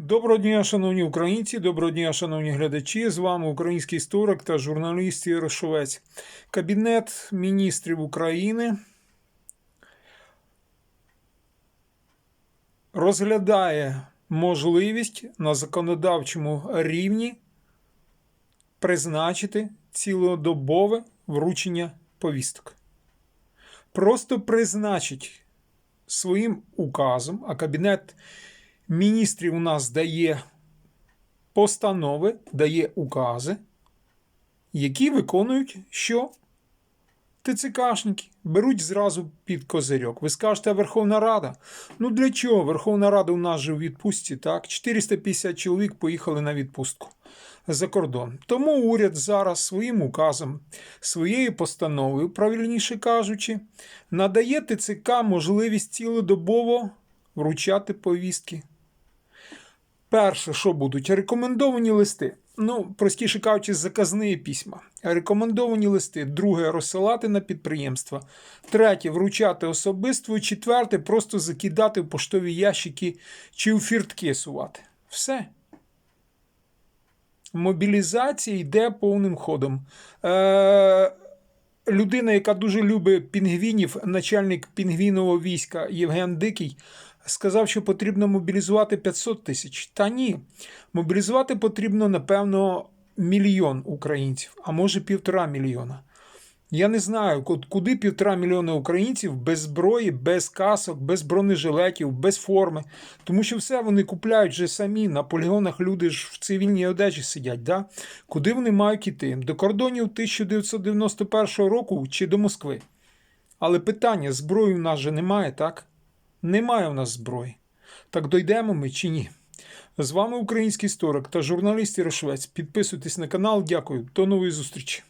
Доброго дня, шановні українці, доброго дня, шановні глядачі. З вами український історик та журналіст Ярошовець. Кабінет міністрів України розглядає можливість на законодавчому рівні призначити цілодобове вручення повісток. Просто призначить своїм указом, а кабінет міністрів у нас дає постанови, дає укази, які виконують що? ТЦКшники беруть зразу під козирьок. Ви скажете, а Верховна Рада. Ну для чого? Верховна Рада у нас же у відпустці, так? 450 чоловік поїхали на відпустку за кордон. Тому уряд зараз своїм указом, своєю постановою, правильніше кажучи, надає ТЦК можливість цілодобово вручати повістки. Перше, що будуть рекомендовані листи. Ну, простіше кажучи, заказні письма. Рекомендовані листи. Друге розсилати на підприємства. Третє вручати особисто. Четверте просто закидати в поштові ящики чи у фіртки сувати. Все. Мобілізація йде повним ходом. Е- людина, яка дуже любить пінгвінів, начальник пінгвінового війська Євген Дикий, сказав, що потрібно мобілізувати 500 тисяч. Та ні, мобілізувати потрібно, напевно, мільйон українців, а може півтора мільйона. Я не знаю, куди півтора мільйона українців без зброї, без касок, без бронежилетів, без форми. Тому що все вони купляють вже самі. На полігонах люди ж в цивільній одежі сидять. Да? Куди вони мають іти? До кордонів 1991 року чи до Москви? Але питання: зброї в нас же немає, так? Немає в нас зброї. Так дойдемо ми чи ні? З вами український історик та журналіст Ярошвець. Підписуйтесь на канал. Дякую. До нової зустрічі.